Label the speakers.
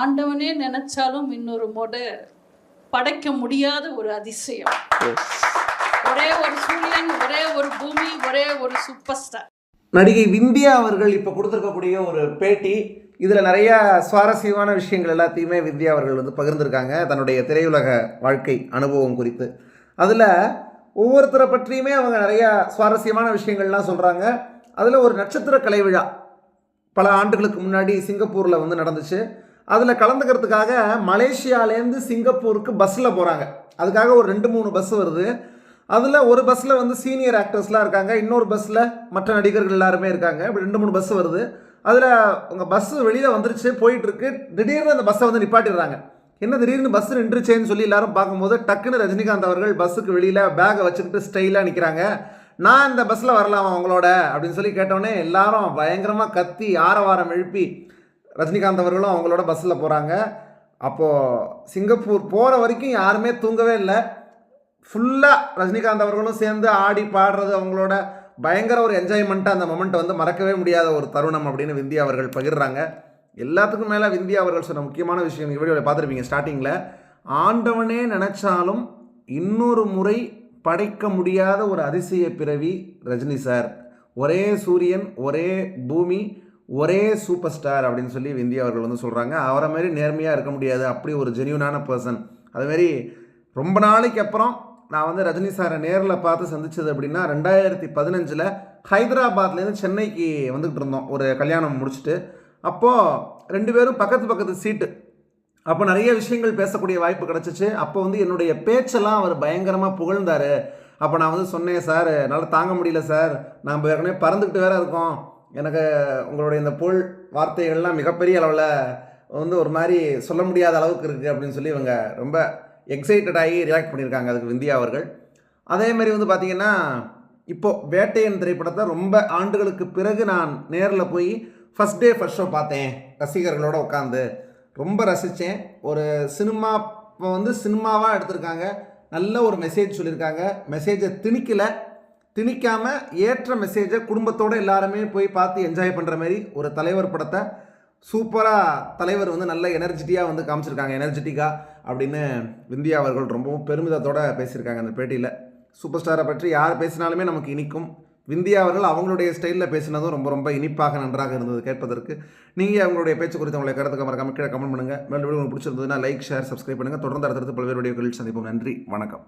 Speaker 1: ஆண்டவனே நினைச்சாலும் இன்னொரு முறை படைக்க முடியாத ஒரு அதிசயம். ஒரே ஒரு சூரியன் ஒரே ஒரு பூமி ஒரே ஒரு சூப்பர் ஸ்டார்
Speaker 2: நடிகை விந்தியா அவர்கள் இப்போ கொடுத்துருக்கக்கூடிய ஒரு பேட்டி இதில் நிறைய சுவாரஸ்யமான விஷயங்கள் எல்லாத்தையுமே விந்தியா அவர்கள் வந்து பகிர்ந்திருக்காங்க. தன்னுடைய திரையுலக வாழ்க்கை அனுபவம் குறித்து. அதில் ஒவ்வொருத்தரை பற்றியுமே அவங்க நிறைய சுவாரஸ்யமான விஷயங்கள்லாம் சொல்கிறாங்க அதில் ஒரு நட்சத்திர கலை விழா பல ஆண்டுகளுக்கு முன்னாடி சிங்கப்பூரில் வந்து நடந்துச்சு. அதில் கலந்துக்கிறதுக்காக மலேசியாலேருந்து சிங்கப்பூருக்கு பஸ்ஸில் போகிறாங்க அதுக்காக ஒரு ரெண்டு மூணு பஸ் வருது. அதில் ஒரு பஸ்ஸில் வந்து சீனியர் ஆக்டர்ஸ்லாம் இருக்காங்க. இன்னொரு பஸ்ஸில் மற்ற நடிகர்கள் எல்லாருமே இருக்காங்க. இப்படி ரெண்டு மூணு பஸ் வருது. அதில் உங்கள் பஸ்ஸு வெளியில் வந்துருச்சு போயிட்டுருக்கு. திடீர்னு அந்த பஸ்ஸை வந்து நிப்பாட்டிடுறாங்க. என்ன திடீர்னு பஸ் நின்றுச்சேன்னு சொல்லி எல்லாரும் பார்க்கும்போது டக்குன்னு ரஜினிகாந்த் அவர்கள் பஸ்ஸுக்கு வெளியில் பேகை வச்சுக்கிட்டு ஸ்டைலாக நிற்கிறாங்க நான் இந்த பஸ்ஸில் வரலாமா அவங்களோட அப்படின்னு சொல்லி கேட்டோடனே எல்லாரும் பயங்கரமாக கத்தி ஆரவாரம் எழுப்பி ரஜினிகாந்த் அவர்களும் அவங்களோட பஸ்ஸில் போகிறாங்க அப்போது சிங்கப்பூர் போகிற வரைக்கும் யாருமே தூங்கவே இல்லை. ஃபுல்லாக ரஜினிகாந்த் அவர்களும் சேர்ந்து ஆடி பாடுறது அவங்களோட பயங்கர ஒரு என்ஜாய்மெண்ட்டாக அந்த மொமெண்ட் வந்து மறக்கவே முடியாத ஒரு தருணம் அப்படின்னு விந்தியா அவர்கள் பகிர்றாங்க. எல்லாத்துக்கும் மேலே விந்தியா அவர்கள் சொன்ன முக்கியமான விஷயம் நீங்கள் வீடியோவில் பார்த்துருப்பீங்க ஸ்டார்டிங்கில் ஆண்டவனே நினச்சாலும் இன்னொரு முறை படைக்க முடியாத ஒரு அதிசய பிறவி ரஜினி சார் ஒரே சூரியன் ஒரே பூமி ஒரே சூப்பர் ஸ்டார் அப்படின்னு சொல்லி விந்தி அவர்கள் வந்து சொல்கிறாங்க அவரை மாதிரி நேர்மையாக இருக்க முடியாது. அப்படி ஒரு ஜென்யூனான பர்சன் அதுமாரி ரொம்ப நாளைக்கு அப்புறம் நான் வந்து ரஜினி சாரை நேரில் பார்த்து சந்திச்சது அப்படின்னா ரெண்டாயிரத்தி பதினஞ்சில் ஹைதராபாத்லேருந்து சென்னைக்கு வந்துக்கிட்டு இருந்தோம். ஒரு கல்யாணம் முடிச்சுட்டு. அப்போது ரெண்டு பேரும் பக்கத்து பக்கத்து சீட்டு அப்போ நிறைய விஷயங்கள் பேசக்கூடிய வாய்ப்பு கிடச்சிச்சு. அப்போ வந்து என்னுடைய பேச்செல்லாம் அவர் பயங்கரமாக புகழ்ந்தார். அப்போ நான் வந்து சொன்னேன் சார் என்னால் தாங்க முடியல சார். நம்ம ஏற்கனவே பறந்துக்கிட்டு வேற இருக்கோம். எனக்கு உங்களுடைய இந்த புல் வார்த்தைகள்லாம் மிகப்பெரிய அளவில் வந்து ஒரு மாதிரி சொல்ல முடியாத அளவுக்கு இருக்குது அப்படின்னு சொல்லி இவங்க ரொம்ப எக்ஸைட்டட் ஆகி ரியாக்ட் பண்ணியிருக்காங்க அதுக்கு விந்தியா அவர்கள். அதேமாரி வந்து பார்த்திங்கன்னா இப்போது வேட்டையன் திரைப்படத்தை ரொம்ப ஆண்டுகளுக்கு பிறகு நான் நேரில் போய் ஃபஸ்ட் டே ஃபஸ்ட் ஷோ பார்த்தேன். ரசிகர்களோட உட்காந்து ரொம்ப ரசித்தேன் ஒரு சினிமா இப்போ வந்து சினிமாவாக எடுத்திருக்காங்க. நல்ல ஒரு மெசேஜ் சொல்லியிருக்காங்க. மெசேஜை திணிக்கலை. திணிக்காமல் ஏற்ற மெசேஜை குடும்பத்தோடு எல்லாருமே போய் பார்த்து என்ஜாய் பண்ணுற மாதிரி ஒரு தலைவர் படத்தை சூப்பராக தலைவர் வந்து நல்ல எனர்ஜிட்டியாக வந்து காமிச்சிருக்காங்க. எனர்ஜெட்டிக்காக அப்படின்னு விந்தியா அவர்கள் ரொம்பவும் பெருமிதத்தோட பேசியிருக்காங்க அந்த பேட்டியில். சூப்பர் ஸ்டாரை பற்றி யார் பேசினாலுமே நமக்கு இனிக்கும். விந்தியா அவர்கள் அவங்களுடைய ஸ்டைலில் பேசினதும் ரொம்ப ரொம்ப இனிப்பாக நன்றாக இருந்தது கேட்பதற்கு. நீங்கள் அவங்களுடைய பேச்சு குறித்து உங்களுடைய கருத்துக்கு மறக்காம கீழே கமெண்ட் பண்ணுங்கள் மேலும் உங்களுக்கு பிடிச்சிருந்ததுன்னா லைக் ஷேர் சப்ஸ்கிரைப் பண்ணுங்கள் தொடர்ந்து அடுத்தடுத்து பல்வேறு வீடியோக்களில் சந்திப்போம். நன்றி. வணக்கம்.